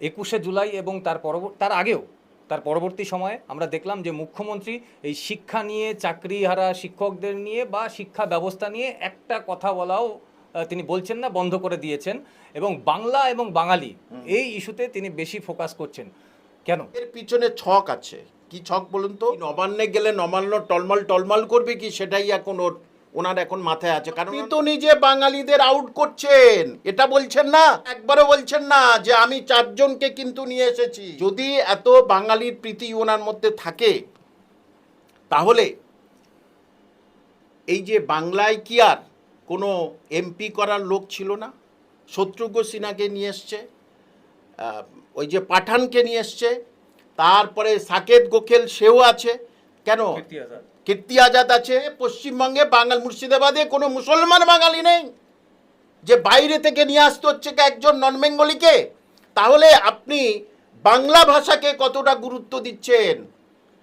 একুশে জুলাই এবং তার পরব তার আগেও তার পরবর্তী সময়ে আমরা দেখলাম যে মুখ্যমন্ত্রী এই শিক্ষা নিয়ে চাকরিহারা শিক্ষকদের নিয়ে বা শিক্ষা ব্যবস্থা নিয়ে একটা কথা বলাও তিনি বলছেন না বন্ধ করে দিয়েছেন এবং বাংলা এবং বাঙালি এই ইস্যুতে তিনি বেশি ফোকাস করছেন। কেন? এর পিছনে ছক আছে। কি ছক বলুন তো? নবান্নে গেলে নবান্ন টলমল টলমল করবে কি? সেটাই এখন ওর ওনার এখন মাথায় আছে। কারণ তো নিজে বাঙালিদের আউট করছেন। এটা বলছেন না? একবারও বলছেন না যে আমি চারজনকে কিন্তু নিয়ে এসেছি। যদি এত বাঙালির প্রীতি ওনার মধ্যে থাকে তাহলে এই যে বাংলায় কি আর কোনো এমপি করার লোক ছিল না? শত্রুঘ্ন সিনহাকে নিয়ে এসছে আহ, ওই যে পাঠানকে নিয়ে এসছে তারপরে সাকেত গোখেল সেও আছে। কেন? কীর্তি আজাদ আছে, পশ্চিমবঙ্গে বাঙাল মুর্শিদাবাদে কোনো মুসলমান বাঙালি নেই। যে বাইরে থেকে নিয়ে আসতে হচ্ছে একজন নন বেঙ্গলিকে? তাহলে আপনি বাংলা ভাষাকে কতটা গুরুত্ব দিচ্ছেন?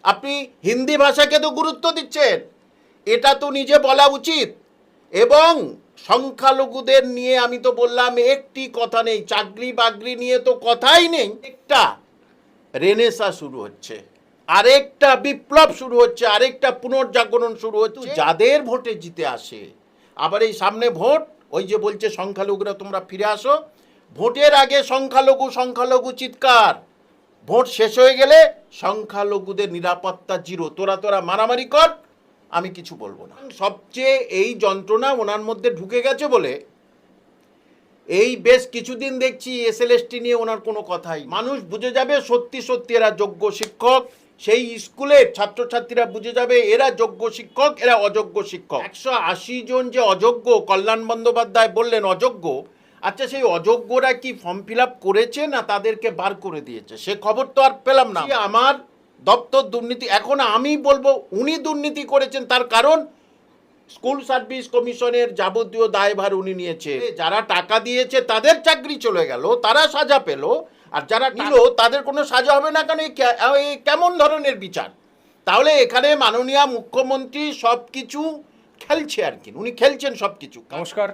আপনি হিন্দি ভাষাকে তো গুরুত্ব দিচ্ছেন। এটা তো নিজে বলা উচিত। এবং সংখ্যালঘুদের নিয়ে আমি তো বললাম, একটি কথা নেই চাকরি বাকরি নিয়ে তো কথাই নেই। একটা রেনেসা শুরু হচ্ছে। আরেকটা বিপ্লব শুরু হচ্ছে আরেকটা পুনর্জাগরণ শুরু হচ্ছে। যাদের ভোটে জিতে আসে আবার এই সামনে ভোট ওই যে বলছে সংখ্যালঘুরা তোমরা ফিরে আসো। ভোটের আগে সংখ্যালঘু সংখ্যালঘু চিৎকার। ভোট শেষ হয়ে গেলে সংখ্যালঘুদের নিরাপত্তা জিরো। তোরা তোরা মারামারি কর আমি কিছু বলব না। সবচেয়ে এই যন্ত্রণা ওনার মধ্যে ঢুকে গেছে বলে এই বেশ কিছুদিন দেখছি এসএলএসটি নিয়ে ওনার কোনো কথাই। মানুষ বুঝে যাবে সত্যি সত্যি এরা যোগ্য শিক্ষক। সেই স্কুলের ছাত্রছাত্রীরা বুঝে যাবে এরা যোগ্য শিক্ষক, এরা অযোগ্য শিক্ষক। একশো আশি জন যে অযোগ্য, কল্যাণ বন্দ্যোপাধ্যায় বললেন অযোগ্য আচ্ছা সেই অযোগ্যরা কি ফর্ম ফিল আপ করেছে না তাদেরকে বার করে দিয়েছে? সে খবর তো আর পেলাম না। আমার দপ্তর দুর্নীতি, এখন আমি বলব উনি দুর্নীতি করেছেন, তার কারণ স্কুল সার্ভিস কমিশনের যাবতীয় দায়ভার উনি নিয়েছে। যারা টাকা দিয়েছে, তাদের চাকরি চলে গেল, তারা সাজা পেল আর যারা নিল তাদের কোনো সাজা হবে না কারণ এই এই কেমন ধরনের বিচার? তাহলে এখানে মাননীয় মুখ্যমন্ত্রী সব কিছু খেলছে আর কি উনি খেলছেন সব কিছু নমস্কার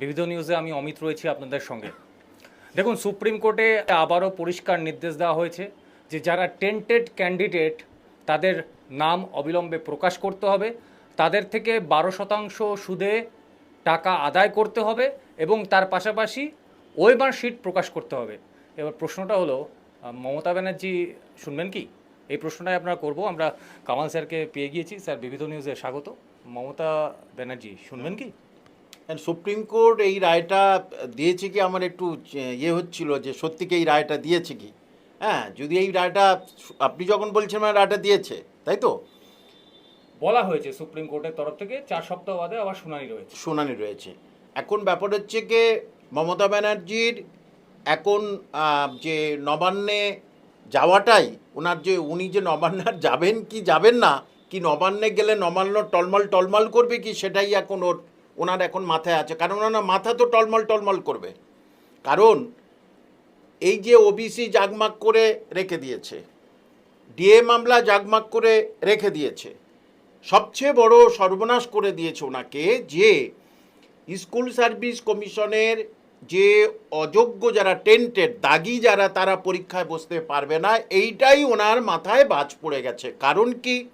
বিবিধ নিউজে আমি অমিত রয়েছি আপনাদের সঙ্গে। দেখুন সুপ্রিম কোর্টে আবারও পরিষ্কার নির্দেশ দেওয়া হয়েছে যে যারা টেন্টেড ক্যান্ডিডেট তাদের নাম অবিলম্বে প্রকাশ করতে হবে। তাদের থেকে বারো শতাংশ সুদে টাকা আদায় করতে হবে এবং তার পাশাপাশি ওয়েবার শিট প্রকাশ করতে হবে। এবার প্রশ্নটা হলো মমতা ব্যানার্জি শুনবেন কি? এই প্রশ্নটাই আপনারা করব। আমরা কামাল স্যারকে পেয়ে গিয়েছি। স্যার বিবিধ নিউজে স্বাগত। মমতা ব্যানার্জি শুনবেন কি? সুপ্রিম কোর্ট এই রায়টা দিয়েছে কি? আমার একটু ইয়ে হচ্ছিল যে সত্যিকে এই রায়টা দিয়েছে কি? হ্যাঁ যদি এই রায়টা আপনি যখন বলছেন মানে রায়টা দিয়েছে তাই তো? বলা হয়েছে সুপ্রিম কোর্টের তরফ থেকে। চার সপ্তাহ বাদে আবার শুনানি রয়েছে। শুনানি রয়েছে। এখন ব্যাপার হচ্ছে কি? মমতা ব্যানার্জির এখন যে নবান্নে যাওয়াটাই ওনার যে, উনি যে নবান্নে যাবেন কি যাবেন না, কি নবান্নে গেলে নবান্ন টলমল টলমল করবে কি, সেটাই এখন ওর ওনার এখন মাথায় আছে। কারণ ওনার মাথা তো টলমল টলমল করবে। কারণ এই যে ওবিসি জাগমাগ করে রেখে দিয়েছে ডিএ মামলা জাগমাগ করে রেখে দিয়েছে, সবচেয়ে বড় সর্বনাশ করে দিয়েছে ওনাকে যে স্কুল সার্ভিস কমিশনের যে অযোগ্য যারা টেন্টেড দাগি যারা, তারা পরীক্ষায় বসতে পারবে না, এইটাই ওনার মাথায় বাজ পড়ে গেছে। কারণ কি?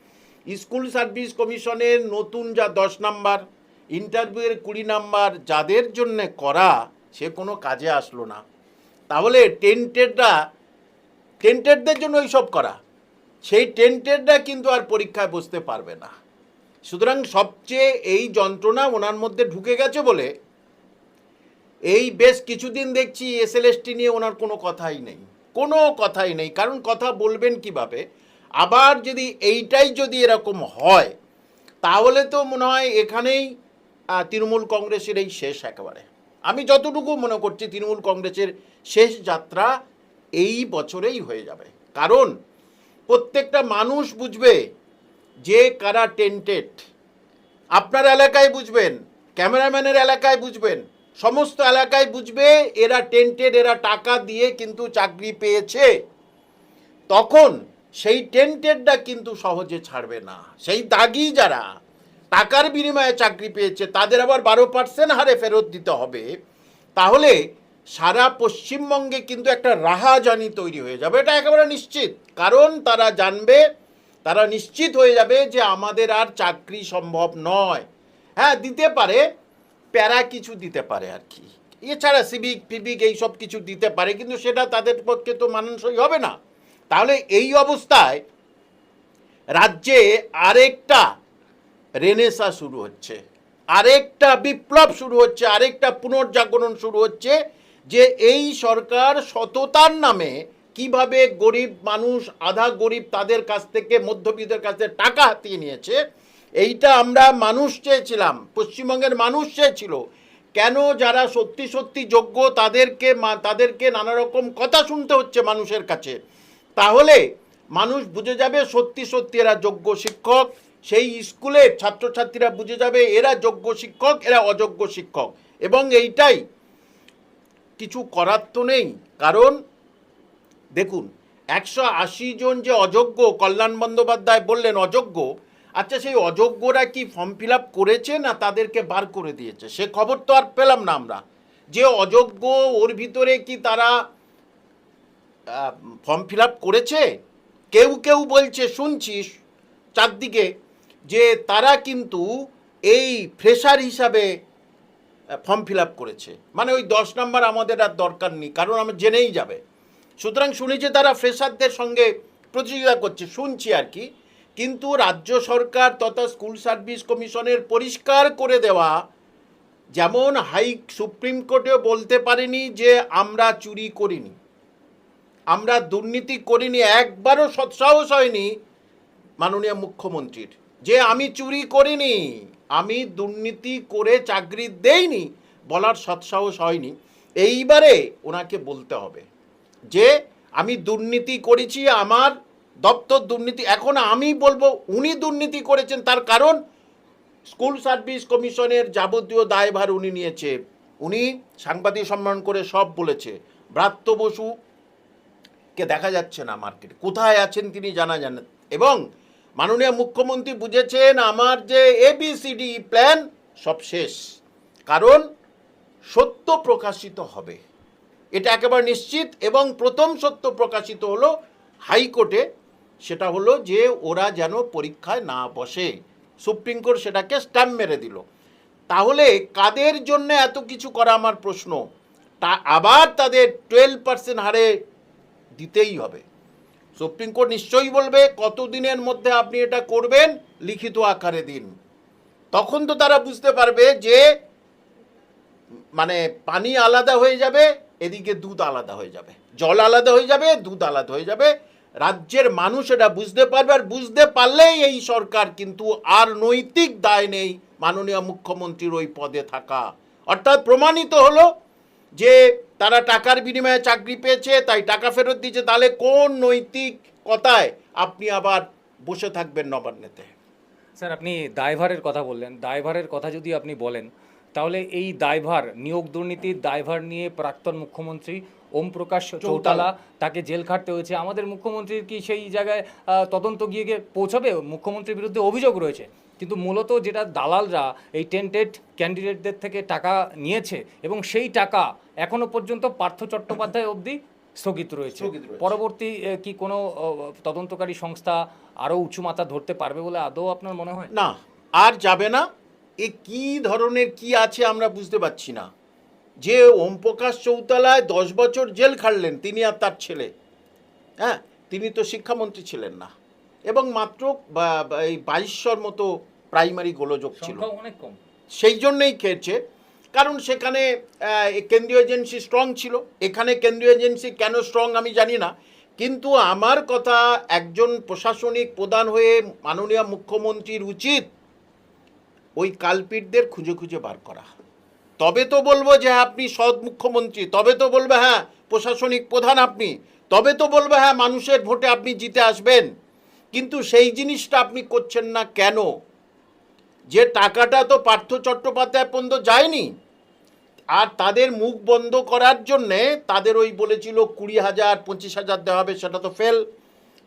স্কুল সার্ভিস কমিশনের নতুন যা দশ নাম্বার, ইন্টারভিউয়ের কুড়ি নাম্বার, যাদের জন্যে করা, সে কোনো কাজে আসলো না। তাহলে টেন্টেডরা টেন্টেডদের জন্য এইসব করা। সেই টেন্টেডরা কিন্তু আর পরীক্ষায় বসতে পারবে না। সুতরাং সবচেয়ে এই যন্ত্রণা ওনার মধ্যে ঢুকে গেছে বলে এই বেশ কিছুদিন দেখছি এসএলএসটি নিয়ে ওনার কোনো কথাই নেই। কোনো কথাই নেই। কারণ কথা বলবেন কীভাবে? আবার যদি এইটাই যদি এরকম হয়, তাহলে তো মনে হয় এখানেই তৃণমূল কংগ্রেসের এই শেষ একেবারে। আমি যতটুকু মনে করছি তৃণমূল কংগ্রেসের শেষ যাত্রা এই বছরেই হয়ে যাবে। কারণ প্রত্যেকটা মানুষ বুঝবে যে কারা টেন্টেড। আপনার এলাকায় বুঝবেন, ক্যামেরাম্যানের এলাকায় বুঝবেন সমস্ত এলাকায় বুঝবে এরা টেন্টেড, এরা টাকা দিয়ে কিন্তু চাকরি পেয়েছে। তখন সেই টেন্টেডটা কিন্তু সহজে ছাড়বে না। সেই দাগি যারা, টাকার বিনিময়ে চাকরি পেয়েছে, তাদের আবার বারো পার্সেন্ট হারে ফেরত দিতে হবে। তাহলে সারা পশ্চিমবঙ্গে কিন্তু একটা রাহাজানি তৈরি হয়ে যাবে। এটা একেবারে নিশ্চিত। কারণ তারা জানবে, তারা নিশ্চিত হয়ে যাবে যে আমাদের আর চাকরি সম্ভব নয়। হ্যাঁ দিতে পারে প্যারা কিছু দিতে পারে আর কি। এছাড়া সিভিক, ফিভিক এইসব কিছু দিতে পারে, কিন্তু সেটা তাদের পক্ষে তো মানানসই হবে না। তাহলে এই অবস্থায় রাজ্যে আরেকটা রেনেসা শুরু হচ্ছে, আরেকটা বিপ্লব শুরু হচ্ছে, আরেকটা পুনর্জাগরণ শুরু হচ্ছে, যে এই সরকার সততার নামে কীভাবে গরিব মানুষ, আধা গরিব তাদের কাছ থেকে, মধ্যবিত্তের কাছ থেকে টাকা হাতিয়ে নিয়েছে এইটা আমরা মানুষ চেয়েছিলাম, পশ্চিমবঙ্গের মানুষ চেয়েছিল। কেন যারা সত্যি সত্যি যোগ্য তাদেরকে তাদেরকে নানা রকম কথা শুনতে হচ্ছে মানুষের কাছে? তাহলে মানুষ বুঝে যাবে সত্যি সত্যি এরা যোগ্য শিক্ষক, সেই স্কুলের ছাত্রছাত্রীরা বুঝে যাবে এরা যোগ্য শিক্ষক, এরা অযোগ্য শিক্ষক। এবং এইটাই কিছু করার তো নেই। কারণ দেখুন, একশো আশি জন যে অযোগ্য, কল্যাণ বন্দ্যোপাধ্যায় বললেন অযোগ্য আচ্ছা সেই অযোগ্যরা কি ফর্ম ফিল করেছে না তাদেরকে বার করে দিয়েছে? সে খবর তো আর পেলাম না আমরা। যে অযোগ্য, ওর ভিতরে কি তারা ফর্ম ফিল করেছে? কেউ কেউ বলছে শুনছিস চারদিকে, যে তারা কিন্তু এই ফ্রেশার হিসাবে ফর্ম ফিল করেছে। মানে ওই দশ নম্বর আমাদের আর দরকার নেই, কারণ আমরা জেনেই যাবে। সুতরাং শুনেছি তারা ফ্রেশারদের সঙ্গে প্রতিযোগিতা করছে, শুনছি আর কি। কিন্তু রাজ্য সরকার তথা স্কুল সার্ভিস কমিশনের পরিষ্কার করে দেওয়া, যেমন হাই সুপ্রিম কোর্টেও বলতে পারেনি যে আমরা চুরি করিনি। আমরা দুর্নীতি করিনি, একবারও সৎসাহস হয়নি মাননীয় মুখ্যমন্ত্রীর। যে আমি চুরি করিনি, আমি দুর্নীতি করে চাকরি দেইনি বলার সৎসাহস হয়নি। এইবারে ওনাকে বলতে হবে যে আমি দুর্নীতি করেছি আমার দপ্তর দুর্নীতি, এখন আমি বলব উনি দুর্নীতি করেছেন তার কারণ স্কুল সার্ভিস কমিশনের যাবতীয় দায়ভার উনি নিয়েছে। উনি সাংবাদিক সম্মেলন করে সব বলেছে। ব্রাত্য বসু কে দেখা যাচ্ছে না মার্কেটে। কোথায় আছেন তিনি জানা জানেন এবং মাননীয় মুখ্যমন্ত্রী বুঝেছেন আমার যে এবিসিডি প্ল্যান সব শেষ। কারণ সত্য প্রকাশিত হবে। এটা একেবারে নিশ্চিত এবং প্রথম সত্য প্রকাশিত হলো হাইকোর্টে সেটা হলো যে ওরা যেন পরীক্ষায় না বসে। সুপ্রিম কোর্ট সেটাকে স্ট্যাম্প মেরে দিল। তাহলে কাদের জন্য এত কিছু করা আমার প্রশ্ন? তা আবার তাদের টুয়েলভ পার্সেন্ট হারে দিতেই হবে। সুপ্রিম কোর্ট নিশ্চয়ই বলবে, কতদিনের মধ্যে আপনি এটা করবেন? লিখিত আকারে দিন। তখন তো তারা বুঝতে পারবে যে মানে পানি আলাদা হয়ে যাবে, এদিকে দুধ আলাদা হয়ে যাবে। জল আলাদা হয়ে যাবে, দুধ আলাদা হয়ে যাবে। রাজ্যের মানুষ এটা বুঝতে পারবে আর বুঝতে পারলেই এই সরকার কিন্তু আর নৈতিক দায় নেই মাননীয় মুখ্যমন্ত্রীর ওই পদে থাকা। অর্থাৎ প্রমাণিত হলো যে তারা টাকার বিনিময়ে চাকরি পেয়েছে, তাই টাকা ফেরত দিয়েছে। তাহলে কোন নৈতিক কথায় আপনি আবার বসে থাকবেন নবান্নেতে? স্যার, আপনি দায়ভারের কথা বললেন। দায়ভারের কথা যদি আপনি বলেন, তাহলে এই দায়ভার, নিয়োগ দুর্নীতির দায়ভার নিয়ে প্রাক্তন মুখ্যমন্ত্রী ওম প্রকাশ চৌতালা। তাকে জেল খাটতে হয়েছে। আমাদের মুখ্যমন্ত্রীর কি সেই জায়গায় তদন্ত গিয়ে গিয়ে পৌঁছাবে? মুখ্যমন্ত্রীর বিরুদ্ধে অভিযোগ রয়েছে। কিন্তু মূলত যেটা দালালরা এই টেন্টেড ক্যান্ডিডেটদের থেকে টাকা নিয়েছে এবং সেই টাকা এখনও পর্যন্ত পার্থ চট্টোপাধ্যায় অবধি স্থগিত রয়েছে। পরবর্তী কি কোনো তদন্তকারী সংস্থা আরও উঁচু মাথা ধরতে পারবে বলে আদৌ আপনার মনে হয়? না আর যাবে না। এ কি ধরনের কি আছে আমরা বুঝতে পারছি না। যে ওমপ্রকাশ চৌতালায় দশ বছর জেল খাটলেন তিনি আর তার ছেলে। হ্যাঁ তিনি তো শিক্ষামন্ত্রী ছিলেন না। এবং মাত্র এই বাইশশোর মতো প্রাইমারি গোলযোগ ছিল। অনেক কম। সেই জন্যই খেয়েছে। কারণ সেখানে কেন্দ্রীয় এজেন্সি স্ট্রং ছিল। এখানে কেন্দ্রীয় এজেন্সি কেন স্ট্রং আমি জানি না। কিন্তু আমার কথা একজন প্রশাসনিক প্রধান হয়ে মাননীয় মুখ্যমন্ত্রীর উচিত ওই কালপিটদের খুঁজে খুঁজে বার করা। তবে তো বলব যে আপনি সৎ মুখ্যমন্ত্রী, তবে তো বলবে হ্যাঁ প্রশাসনিক প্রধান আপনি, তবে তো বলবে হ্যাঁ মানুষের ভোটে আপনি জিতে আসবেন। কিন্তু সেই জিনিসটা আপনি করছেন না কেন? যে টাকাটা তো পার্থ চট্টোপাধ্যায় পর্যন্ত যায়নি। আর তাদের মুখ বন্ধ করার জন্যে তাদের ওই বলেছিল কুড়ি হাজার, পঁচিশ হাজার দেওয়া হবে, সেটা তো ফেল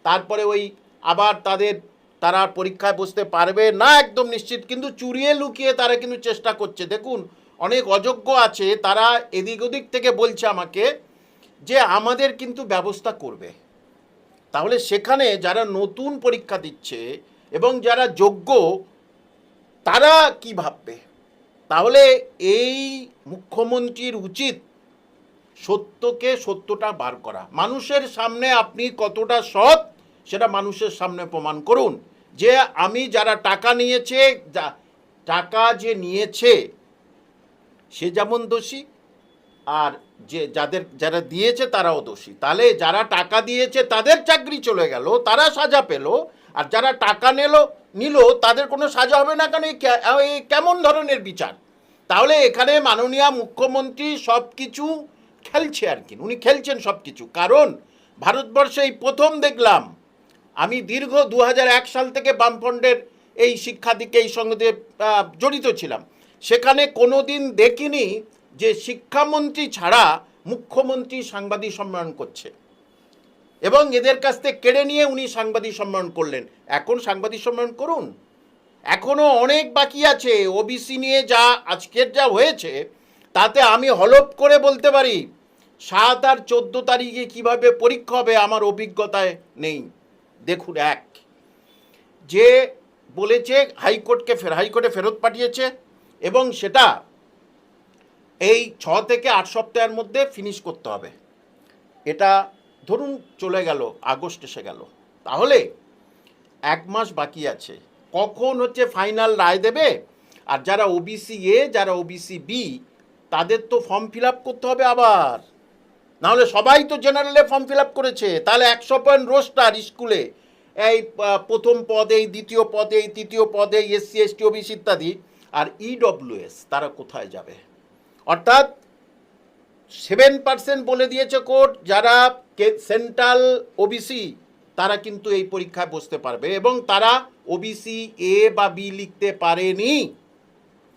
তারপরে ওই আবার তাদের, তারা পরীক্ষায় বসতে পারবে না একদম নিশ্চিত, কিন্তু চুরিয়ে লুকিয়ে তারা কিন্তু চেষ্টা করছে। দেখুন অনেক অযোগ্য আছে, তারা এদিক ওদিক থেকে বলছে আমাকে যে আমাদের কিন্তু ব্যবস্থা করবে। তাহলে সেখানে যারা নতুন পরীক্ষা দিচ্ছে এবং যারা যোগ্য, তারা কি ভাববে? তাহলে এই মুখ্যমন্ত্রীর উচিত সত্যকে সত্যটা বার করা। মানুষের সামনে আপনি কতটা সৎ, সেটা মানুষের সামনে প্রমাণ করুন। যে আমি যারা টাকা নিয়েছে টাকা যে নিয়েছে সে যেমন দোষী, আর যে যাদের, যারা দিয়েছে তারাও দোষী। তাহলে যারা টাকা দিয়েছে তাদের চাকরি চলে গেল, তারা সাজা পেল, আর যারা টাকা নিল নিল, তাদের কোনো সাজা হবে না কেন এই কেমন ধরনের বিচার? তাহলে এখানে মাননীয় মুখ্যমন্ত্রী সব কিছু খেলছে আর কি, উনি খেলছেন সব কিছু কারণ ভারতবর্ষে এই প্রথম দেখলাম, আমি দীর্ঘ দু হাজার এক সাল থেকে বামফ্রন্টের এই শিক্ষা দিকে, এই সঙ্গে জড়িত ছিলাম। সেখানে কোনো দিন দেখিনি যে শিক্ষামন্ত্রী ছাড়া মুখ্যমন্ত্রী সাংবাদিক সম্মেলন করছে। এবং এদের কাছ থেকে কেড়ে নিয়ে উনি সাংবাদিক সম্মেলন করলেন। এখন সাংবাদিক সম্মেলন করুন। এখনও অনেক বাকি আছে। ওবিসি নিয়ে যা আজকের যা হয়েছে, তাতে আমি হলপ করে বলতে পারি, সাত আর চোদ্দ তারিখে কীভাবে পরীক্ষা হবে আমার অভিজ্ঞতায় নেই। দেখুন এক, যে বলেছে হাইকোর্টকে হাইকোর্টে ফেরত পাঠিয়েছে এবং সেটা এই ছ থেকে আট সপ্তাহের মধ্যে ফিনিশ করতে হবে। এটা ধরুন চলে গেল, আগস্ট এসে গেল। তাহলে এক মাস বাকি আছে। কখন হচ্ছে ফাইনাল রায় দেবে? আর যারা ওবিসি এ যারা ওবিসি বি তাদের তো ফর্ম ফিল আপ করতে হবে আবার। নাহলে সবাই তো জেনারেলে ফর্ম ফিল আপ করেছে। তাহলে একশো পয়েন্ট রোস্টার স্কুলে। এই প্রথম পদে, এই, দ্বিতীয় পদে, এই, তৃতীয় পদে এসসি এসটি ওবিসি ইত্যাদি। আর ইডব্লিউএস তারা কোথায় যাবে? অর্থাৎ সেভেন পার্সেন্ট বলে দিয়েছে কোর্ট, যারা সেন্ট্রাল ওবিসি তারা কিন্তু এই পরীক্ষায় বসতে পারবে এবং তারা ওবিসি এ বা বি লিখতে পারেনি।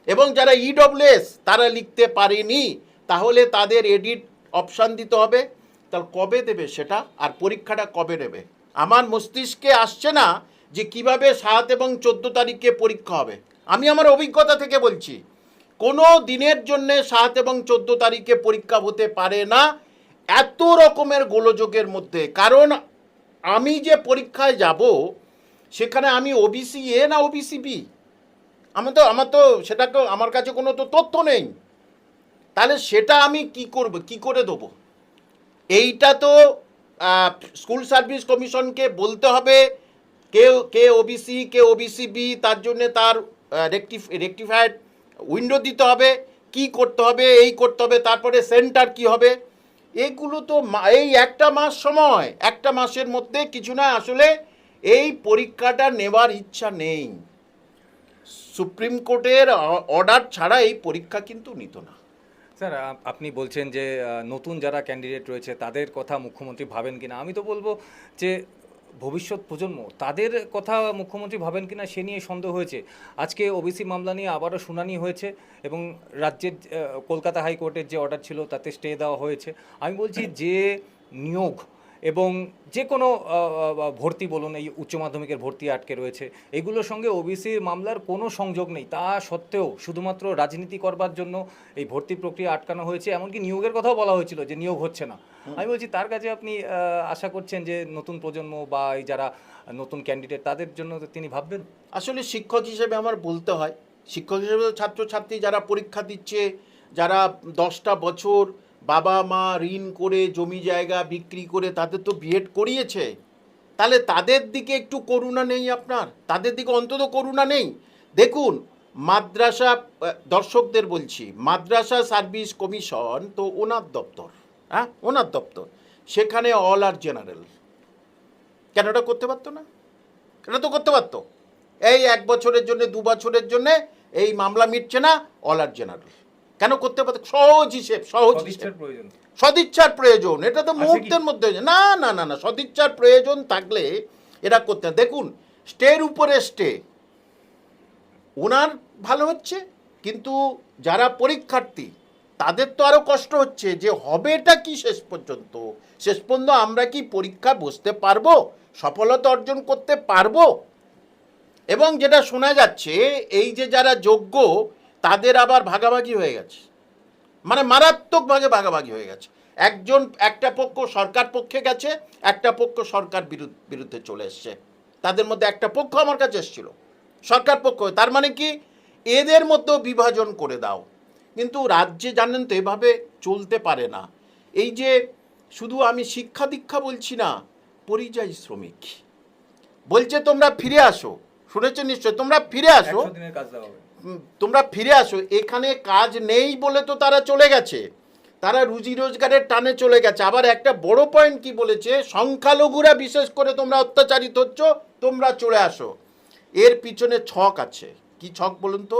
এবং যারা ইডব্লিউএস তারা লিখতে পারেনি, তাহলে তাদের এডিট অপশান দিতে হবে। তাহলে কবে দেবে সেটা? আর পরীক্ষাটা কবে নেবে? আমার মস্তিষ্কে আসছে না যে কীভাবে সাত এবং চোদ্দ তারিখে পরীক্ষা হবে। আমি আমার অভিজ্ঞতা থেকে বলছি, কোনো দিনের জন্য সাত এবং চোদ্দ তারিখে পরীক্ষা হতে পারে না এত রকমের গোলযোগের মধ্যে। কারণ আমি যে পরীক্ষায় যাব, সেখানে আমি ওবিসি এ না ওবিসি বি আমার তো আমার তো সেটা তো আমার কাছে কোনো তো তথ্য নেই। তাহলে সেটা আমি কি করব, কি করে দেবো? এইটা তো স্কুল সার্ভিস কমিশনকে বলতে হবে। কে কে ওবিসি কে ওবিসি বি তার জন্যে তার রেকটিফ রেকটিফাইড উইন্ডো দিতে হবে, কি করতে হবে, এই করতে হবে, তারপরে সেন্টার কি হবে। এগুলো তো এই একটা মাস সময়, একটা মাসের মধ্যে কিছু না, আসলে এই পরীক্ষাটা নেবার ইচ্ছা নেই। সুপ্রিম কোর্টের অর্ডার ছাড়া এই পরীক্ষা কিন্তু নিত না। স্যার আপনি বলছেন যে নতুন যারা ক্যান্ডিডেট রয়েছে, তাদের কথা মুখ্যমন্ত্রী ভাবেন কিনা? আমি তো বলব যে ভবিষ্যৎ প্রজন্ম, তাদের কথা মুখ্যমন্ত্রী ভাবেন কিনা সে নিয়ে সন্দেহ হয়েছে। আজকে ওবিসি মামলা নিয়ে আবারও শুনানি হয়েছে এবং রাজ্যের কলকাতা হাইকোর্টের যে অর্ডার ছিল তাতে স্টে দেওয়া হয়েছে। আমি বলছি যে নিয়োগ এবং যে কোনো ভর্তি বলুন এই উচ্চ মাধ্যমিকের ভর্তি আটকে রয়েছে এগুলোর সঙ্গে ওবিসির মামলার কোনো সংযোগ নেই। তা সত্ত্বেও শুধুমাত্র রাজনীতি করবার জন্য এই ভর্তি প্রক্রিয়া আটকানো হয়েছে এমনকি নিয়োগের কথাও বলা হয়েছিল যে নিয়োগ হচ্ছে না। আমি বলছি তার কাছে আপনি আশা করছেন যে নতুন প্রজন্ম বা এই যারা নতুন ক্যান্ডিডেট তাদের জন্য তো তিনি ভাববেন? আসলে শিক্ষক হিসেবে আমার বলতে হয় শিক্ষক হিসেবে ছাত্রছাত্রী যারা পরীক্ষা দিচ্ছে যারা দশটা বছর বাবা মা ঋণ করে জমি জায়গা বিক্রি করে তাদের তো বিএড করিয়েছে। তাহলে তাদের দিকে একটু করুণা নেই আপনার? তাদের দিকে অন্তত করুণা নেই? দেখুন, মাদ্রাসা দর্শকদের বলছি, মাদ্রাসা সার্ভিস কমিশন তো ওনার দপ্তর হ্যাঁ? ওনার দপ্তর। সেখানে অল আর জেনারেল। কেন ওটা করতে পারতো না? এটা তো করতে পারতো? এই এক বছরের জন্য, দু বছরের জন্য এই মামলা মিটছে না, অল আর জেনারেল। কেন করতে পারতো সহজ হিসেব সহজ হিসেব। সদিচ্ছার প্রয়োজন। এটা তো মুহূর্তের মধ্যে না না না না সদিচ্ছার প্রয়োজন থাকলে এরা করতে দেখুন স্টের উপরে স্টে। ওনার ভালো হচ্ছে কিন্তু যারা পরীক্ষার্থী তাদের তো আরও কষ্ট হচ্ছে যে হবেটা কি শেষ পর্যন্ত? শেষ পর্যন্ত আমরা কি পরীক্ষা বসতে পারব? সফলতা অর্জন করতে পারব? এবং যেটা শোনা যাচ্ছে এই যে যারা যোগ্য তাদের আবার ভাগাভাগি হয়ে গেছে। মানে মারাত্মক ভাগে ভাগাভাগি হয়ে গেছে। একজন, একটা পক্ষ সরকার পক্ষে গেছে, একটা পক্ষ সরকার বিরুদ্ধে চলে এসছে। তাদের মধ্যে একটা পক্ষ আমার কাছে এসেছিল, সরকার পক্ষ। তার মানে কি? এদের মধ্যেও বিভাজন করে দাও। কিন্তু রাজ্যে জানেন তো, এভাবে চলতে পারে না। এই যে শুধু আমি শিক্ষা দীক্ষা বলছি না, পরিযায়ী শ্রমিক। বলছে তোমরা ফিরে আসো। শুনেছেন নিশ্চয়? তোমরা ফিরে আসো। তোমরা ফিরে আসো, এখানে কাজ নেই বলে তো তারা চলে গেছে। তারা রুজি রোজগারের টানে চলে গেছে। আবার একটা বড় পয়েন্ট কি বলেছে? সংখ্যালঘুরা বিশেষ করে তোমরা অত্যাচারিত হচ্ছ, তোমরা চলে আসো। এর পিছনে ছক আছে। কি ছক বলুন তো?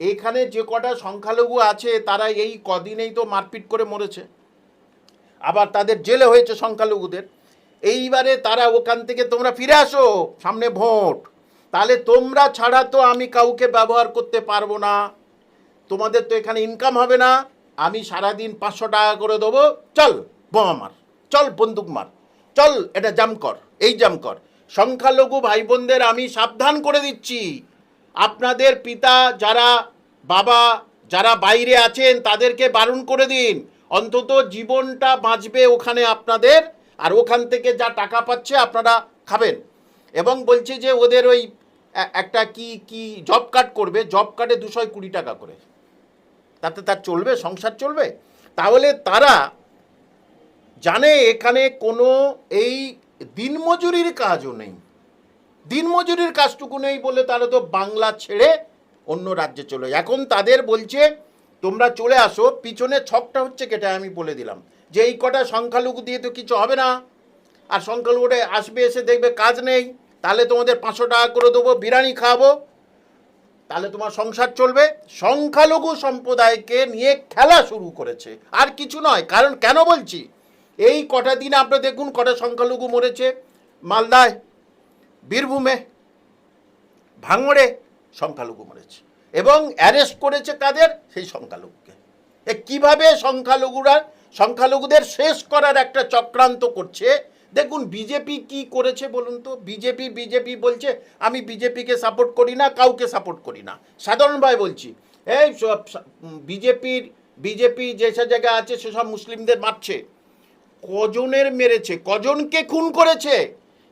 এখানে যে কটা সংখ্যালঘু আছে, তারা এই কদিনেই তো মারপিট করে মরেছে। আবার তাদের জেলে হয়েছে সংখ্যালঘুদের। এইবারে তারা ওখান থেকে তোমরা ফিরে আসো, সামনে ভোট। তাহলে তোমরা ছাড়া তো আমি কাউকে ব্যবহার করতে পারব না। তোমাদের তো এখানে ইনকাম হবে না। আমি সারাদিন পাঁচশো টাকা করে দেবো। চল বোমা মার চল বন্দুক মার, চল এটা জাম কর, এই জাম কর। সংখ্যালঘু ভাই বোনদের আমি সাবধান করে দিচ্ছি। আপনাদের পিতা যারা বাবা যারা বাইরে আছেন, তাদেরকে বারণ করে দিন। অন্তত জীবনটা বাঁচবে ওখানে আপনাদের, আর ওখান থেকে যা টাকা পাচ্ছে আপনারা খাবেন। এবং বলছে যে ওদের ওই একটা কি কি জব কার্ড করবে জব কার্ডে দুশো কুড়ি টাকা করে। তাতে তার চলবে, সংসার চলবে। তাহলে তারা জানে এখানে কোনো এই দিনমজুরির কাজও নেই। দিনমজুরির কাজটুকু নেই বলে তারা তো বাংলা ছেড়ে অন্য রাজ্যে চলে এখন তাদের বলছে, তোমরা চলে আসো, পিছনে ছকটা হচ্ছে কেটে, আমি বলে দিলাম। যে এই কটা সংখ্যালঘু দিয়ে তো কিছু হবে না। আর সংখ্যালঘুটা আসবে, এসে দেখবে কাজ নেই। তাহলে তোমাদের পাঁচশো টাকা করে দেবো, বিরিয়ানি খাওয়াবো। তাহলে তোমার সংসার চলবে। সংখ্যালঘু সম্প্রদায়কে নিয়ে খেলা শুরু করেছে। আর কিছু নয়, কারণ কেন বলছি? এই কটা দিন আপনারা দেখুন, কটা সংখ্যালঘু মরেছে। মালদায়, বীরভূমে, ভাঙড়ে সংখ্যালঘু মরেছে। এবং অ্যারেস্ট করেছে কাদের? সেই সংখ্যালঘুকে। এ কীভাবে সংখ্যালঘুরা, সংখ্যালঘুদের শেষ করার একটা চক্রান্ত করছে? দেখুন বিজেপি কি করেছে বলুন তো? বিজেপি বিজেপি বলছে, আমি বিজেপিকে সাপোর্ট করি না, কাউকে সাপোর্ট করি না। সাধারণভাবে বলছি, এই সব বিজেপির বিজেপি যেসব জায়গায় আছে সেসব মুসলিমদের মারছে। কজনের মেরেছে? কজনকে খুন করেছে?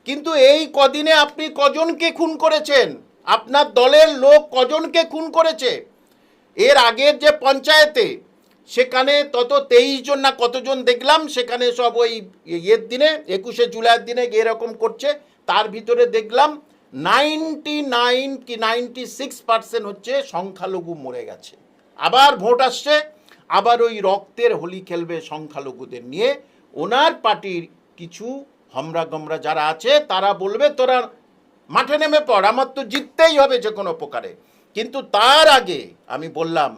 কিন্তু এই কদিনে আপনি কজনকে খুন করেছেন? আপনার দলের লোক কজনকে খুন করেছে? এর আগের যে পঞ্চায়েতে সেখানে তত তেইশ জন না কতজন দেখলাম, সেখানে সব ওই ইয়ের দিনে, একুশে জুলাইয়ের দিনে এরকম করছে। তার ভিতরে দেখলাম নাইনটি নাইন কি নাইনটি সিক্স পার্সেন্ট হচ্ছে সংখ্যালঘু মরে গেছে। আবার ভোট আসছে, আবার ওই রক্তের হোলি খেলবে সংখ্যালঘুদের নিয়ে। ওনার পার্টির কিছু হমরা গমরা যারা আছে, তারা বলবে, তোরা মাঠে নেমে পড়, আমার তো জিততেই হবে যে কোনো প্রকারে। কিন্তু তার আগে আমি বললাম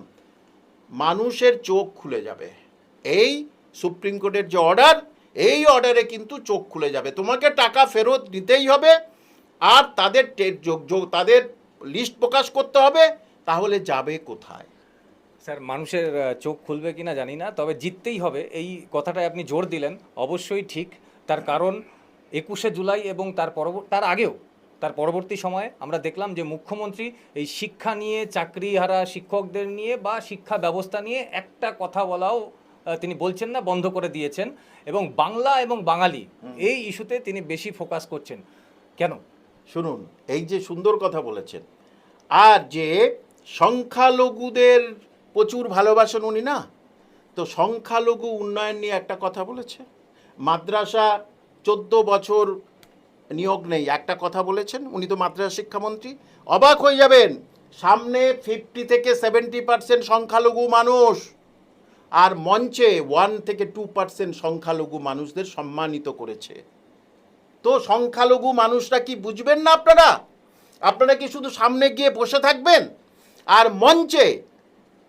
মানুষের চোখ খুলে যাবে। এই সুপ্রিম কোর্টের যে অর্ডার, এই অর্ডারে কিন্তু চোখ খুলে যাবে। তোমাকে টাকা ফেরত দিতেই হবে আর তাদের তাদের লিস্ট প্রকাশ করতে হবে, তাহলে যাবে কোথায়? স্যার, মানুষের চোখ খুলবে কিনা জানি না, তবে জিততেই হবে। এই কথাটায় আপনি জোর দিলেন, অবশ্যই ঠিক। তার কারণ একুশে জুলাই এবং তার পরবর্তী তার আগেও তার পরবর্তী সময়ে আমরা দেখলাম যে মুখ্যমন্ত্রী এই শিক্ষা নিয়ে চাকরিহারা শিক্ষকদের নিয়ে বা শিক্ষা ব্যবস্থা নিয়ে একটা কথা বলাও তিনি বলছেন না বন্ধ করে দিয়েছেন। এবং বাংলা এবং বাঙালি এই ইস্যুতে তিনি বেশি ফোকাস করছেন। কেন? শুনুন এই যে সুন্দর কথা বলেছেন আর যে সংখ্যালঘুদের প্রচুর ভালোবাসেন উনি না তো সংখ্যালঘু উন্নয়ন নিয়ে একটা কথা বলেছে। মাদ্রাসা চোদ্দ বছর নিয়োগ নেই। একটা কথা বলেছেন, উনি তো মাদ্রাসা শিক্ষামন্ত্রী। অবাক হয়ে যাবেন, সামনে ফিফটি থেকে সেভেন্টি পার্সেন্ট সংখ্যালঘু মানুষ, আর মঞ্চে ওয়ান থেকে টু পার্সেন্ট সংখ্যালঘু মানুষদের সম্মানিত করেছে। তো সংখ্যালঘু মানুষরা কি বুঝবেন না আপনারা? আপনারা কি শুধু সামনে গিয়ে বসে থাকবেন? আর মঞ্চে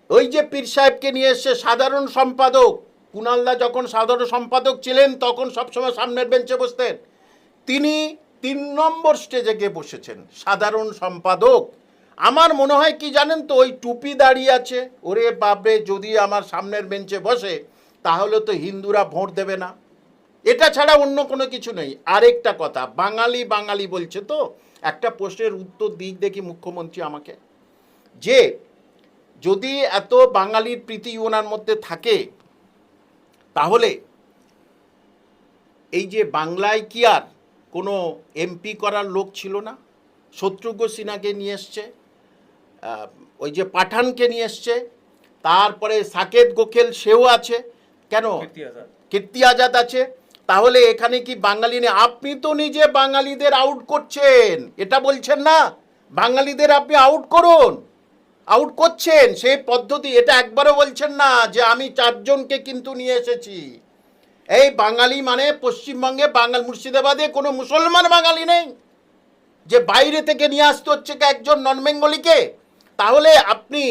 ওই যে পীর সাহেবকে নিয়ে এসছে সাধারণ সম্পাদক, কুনালদা যখন সাধারণ সম্পাদক ছিলেন, তখন সবসময় সামনের বেঞ্চে বসতেন। তিনি তিন নম্বর স্টেজে গিয়ে বসেছেন। সাধারণ সম্পাদক। আমার মনে হয় কি জানেন তো, ওই টুপি দাঁড়িয়ে আছে। ওরে বাপরে, যদি আমার সামনের বেঞ্চে বসে, তাহলে তো হিন্দুরা ভোট দেবে না। এটা ছাড়া অন্য কোনো কিছু নেই। আরেকটা কথা, বাঙালি বাঙালি বলছে তো, একটা প্রশ্নের উত্তর দিক দেখি মুখ্যমন্ত্রী আমাকে। যে, যদি এত বাঙালির প্রীতি ওনার মধ্যে থাকে, তাহলে এই যে বাংলায় কি আর কোনো এমপি করার লোক ছিল না। শত্রুঘ্ন সিনহাকে নিয়ে এসছে ওই যে পাঠানকে নিয়ে এসছে তারপরে সাকেত গোখেল সেও আছে। কেন? কীর্তি আজাদ আছে। তাহলে এখানে কি বাঙালি নেই? আপনি তো নিজে বাঙালিদের আউট করছেন। এটা বলছেন না। বাঙালিদের আপনি আউট করুন। আউট করছেন। সেই পদ্ধতি এটা একবারও বলছেন না যে আমি চারজনকে কিন্তু নিয়ে এসেছি। এই বাঙালি মানে পশ্চিমবঙ্গে বাঙাল মুর্শিদাবাদে কোনো মুসলমান বাঙালি নেই। যে বাইরে থেকে নিয়ে আসতে হচ্ছে একজন নন বেঙ্গলিকে? তাহলে আপনি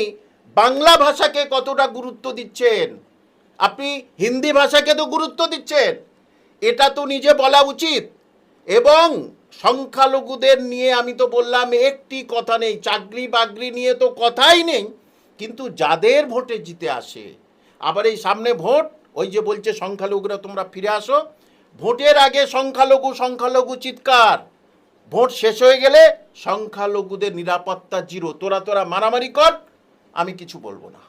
বাংলা ভাষাকে কতটা গুরুত্ব দিচ্ছেন? আপনি হিন্দি ভাষাকে তো গুরুত্ব দিচ্ছেন। এটা তো নিজে বলা উচিত। এবং সংখ্যালঘুদের নিয়ে আমি তো বললাম, একটি কথা নেই, চাকরি বাকরি নিয়ে তো কথাই নেই। কিন্তু যাদের ভোটে জিতে আসে, আবার এই সামনে ভোট ওই যে বলছে সংখ্যালঘুরা, তোমরা ফিরে আসো। ভোটের আগে সংখ্যালঘু সংখ্যালঘু চিৎকার। ভোট শেষ হয়ে গেলে সংখ্যালঘুদের নিরাপত্তা জিরো। তোরা তোরা মারামারি কর, আমি কিছু বলব না।